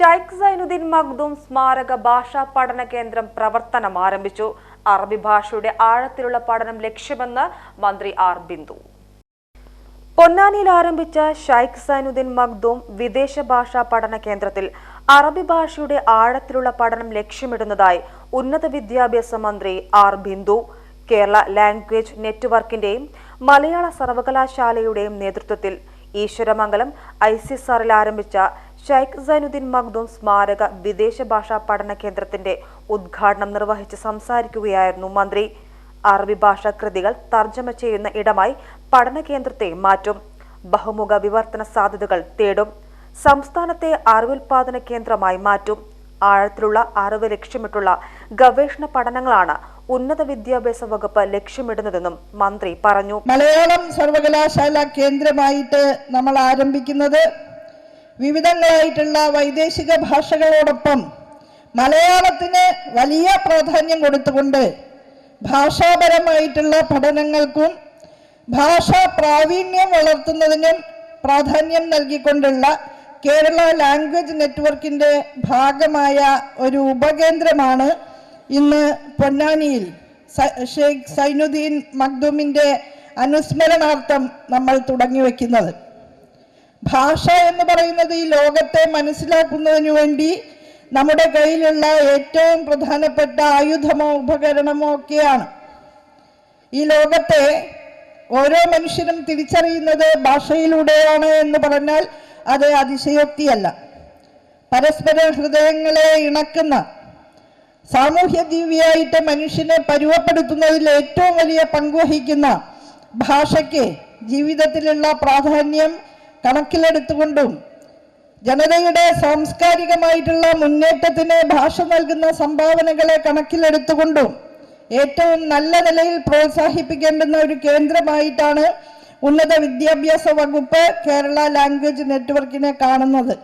ഷൈഖ് സൈനുദ്ദീൻ മഖ്ദൂം സ്മാരക ഭാഷാ പഠന കേന്ദ്രം പ്രവർത്തനം ആരംഭിച്ചു. അറബി ഭാഷയുടെ ആഴത്തിലുള്ള പഠനം ലക്ഷ്യമെന്ന് മന്ത്രി ആർ ബിന്ദു. പൊന്നാനിയിൽ ആരംഭിച്ച ഷൈഖ് സൈനുദ്ദീൻ മഖ്ദൂം വിദേശ ഭാഷാ പഠന കേന്ദ്രത്തിൽ അറബി ഭാഷയുടെ ആഴത്തിലുള്ള പഠനം ലക്ഷ്യമിടുന്നതായി ഉന്നത വിദ്യാഭ്യാസ മന്ത്രി ആർ ബിന്ദു കേരള ലാംഗ്വേജ് നെറ്റ്വർക്കിന്റെയും മലയാള സർവകലാശാലയുടെയും നേതൃത്വത്തിൽ ഈശ്വരമംഗലം ഐ സി സാറിൽ ആരംഭിച്ച ഷൈഖ് സൈനുദ്ദീൻ മഖ്ദൂം സ്മാരക വിദേശ ഭാഷാ പഠന കേന്ദ്രത്തിന്റെ ഉദ്ഘാടനം നിർവഹിച്ച് സംസാരിക്കുകയായിരുന്നു മന്ത്രി. അറബി ഭാഷാ കൃതികൾ തർജമ ചെയ്യുന്ന ഇടമായി പഠന കേന്ദ്രത്തെ മാറ്റും. ബഹുമുഖ വിവർത്തന സാധ്യതകൾ തേടും. സംസ്ഥാനത്തെ അറിവുൽപാദന കേന്ദ്രമായി മാറ്റും. ആഴത്തിലുള്ള അറിവ് ലക്ഷ്യമിട്ടുള്ള ഗവേഷണ പഠനങ്ങളാണ് ഉന്നത വിദ്യാഭ്യാസ വകുപ്പ് ലക്ഷ്യമിടുന്നതെന്നും മന്ത്രി പറഞ്ഞു. മലയാളം സർവകലാശാല കേന്ദ്രമായിട്ട് നമ്മൾ ആരംഭിക്കുന്നത് വിവിധങ്ങളായിട്ടുള്ള വൈദേശിക ഭാഷകളോടൊപ്പം മലയാളത്തിന് വലിയ പ്രാധാന്യം കൊടുത്തുകൊണ്ട് ഭാഷാപരമായിട്ടുള്ള പഠനങ്ങൾക്കും ഭാഷാ പ്രാവീണ്യം വളർത്തുന്നതിനും പ്രാധാന്യം നൽകിക്കൊണ്ടുള്ള കേരള ലാംഗ്വേജ് നെറ്റ്വർക്കിന്റെ ഭാഗമായ ഒരു ഉപകേന്ദ്രമാണ് ഇന്ന് പൊന്നാനിയിൽ. ഷെയ്ഖ് സൈനുദ്ദീൻ മഖ്ദൂമിന്റെ അനുസ്മരണാർത്ഥം നമ്മൾ തുടങ്ങി വെക്കുന്നത് ഭാഷ എന്ന് പറയുന്നത് ഈ ലോകത്തെ മനസ്സിലാക്കുന്നതിന് വേണ്ടി നമ്മുടെ കയ്യിലുള്ള ഏറ്റവും പ്രധാനപ്പെട്ട ആയുധമോ ഉപകരണമോ ഒക്കെയാണ്. ഈ ലോകത്തെ ഓരോ മനുഷ്യനും തിരിച്ചറിയുന്നത് ഭാഷയിലൂടെയാണ് എന്ന് പറഞ്ഞാൽ അത് അതിശയോക്തിയല്ല. പരസ്പര ഹൃദയങ്ങളെ ഇണക്കുന്ന സാമൂഹ്യ ജീവിയായിട്ട് മനുഷ്യനെ പരുവപ്പെടുത്തുന്നതിൽ ഏറ്റവും വലിയ പങ്കുവഹിക്കുന്ന ഭാഷയ്ക്ക് ജീവിതത്തിലുള്ള പ്രാധാന്യം കണക്കിലെടുത്തുകൊണ്ടും ജനതയുടെ സാംസ്കാരികമായിട്ടുള്ള മുന്നേറ്റത്തിന് ഭാഷ നൽകുന്ന സംഭാവനകളെ കണക്കിലെടുത്തുകൊണ്ടും ഏറ്റവും നല്ല നിലയിൽ പ്രോത്സാഹിപ്പിക്കേണ്ടുന്ന ഒരു കേന്ദ്രമായിട്ടാണ് ഉന്നത വിദ്യാഭ്യാസ വകുപ്പ് കേരള ലാംഗ്വേജ് നെറ്റ്വർക്കിനെ കാണുന്നത്.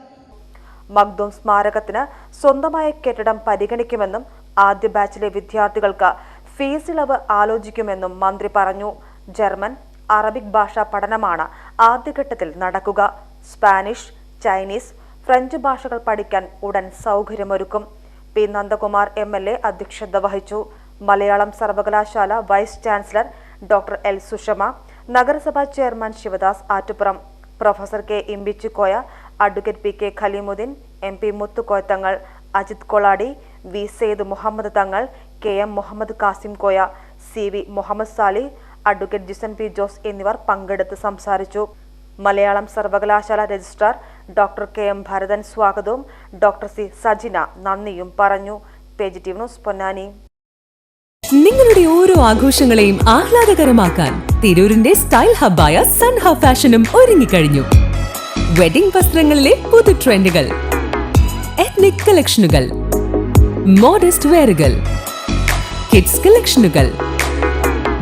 മഖ്ദൂം സ്മാരകത്തിന് സ്വന്തമായ കെട്ടിടം പരിഗണിക്കുമെന്നും ആദ്യ ബാച്ചിലെ വിദ്യാർത്ഥികൾക്ക് ഫീസ് ഇളവ് ആലോചിക്കുമെന്നും മന്ത്രി പറഞ്ഞു. ജർമ്മൻ അറബിക് ഭാഷാ പഠനമാണ് ആദ്യഘട്ടത്തിൽ നടക്കുക. സ്പാനിഷ് ചൈനീസ് ഫ്രഞ്ച് ഭാഷകൾ പഠിക്കാൻ ഉടൻ സൗകര്യമൊരുക്കും. P. Nandakumar M. L. A. അധ്യക്ഷത വഹിച്ചു. മലയാളം സർവകലാശാല vice chancellor doctor L. Sushama നഗരസഭാ chairman Sivadas Attupuram. Professor K. Imbichikoya advocate P. K. Khaleemuddin M. P. Muthukoyathangal Ajith Kolady V. Syed Muhammad Thangal K. M. Muhammad Kasim Koya C. V. Muhammad Sali advocate Jisan P Jose എന്നിവർ പങ്കെടുത്ത് സംസാരിച്ചു. മലയാളം സർവകലാശാല registrar doctor K M Bharathan സ്വാഗതവും doctor C Sajina നന്ദിയും പറഞ്ഞു. Page T news Ponnani. നിങ്ങളുടെ ഓരോ ആഘോഷങ്ങളെയും ആഹ്ലാദകരമാക്കാൻ തിരൂരിന്റെ style ഹബ്ബായ സൺഹ ഫാഷനും ഒരുങ്ങിക്കഴിഞ്ഞു. വെഡിംഗ് വസ്ത്രങ്ങളിലെ പുതു ട്രെൻഡുകൾ എത്നിക് കളക്ഷനുകൾ മോഡസ്റ്റ് വെയറുകൾ കിഡ്സ് കളക്ഷനുകൾ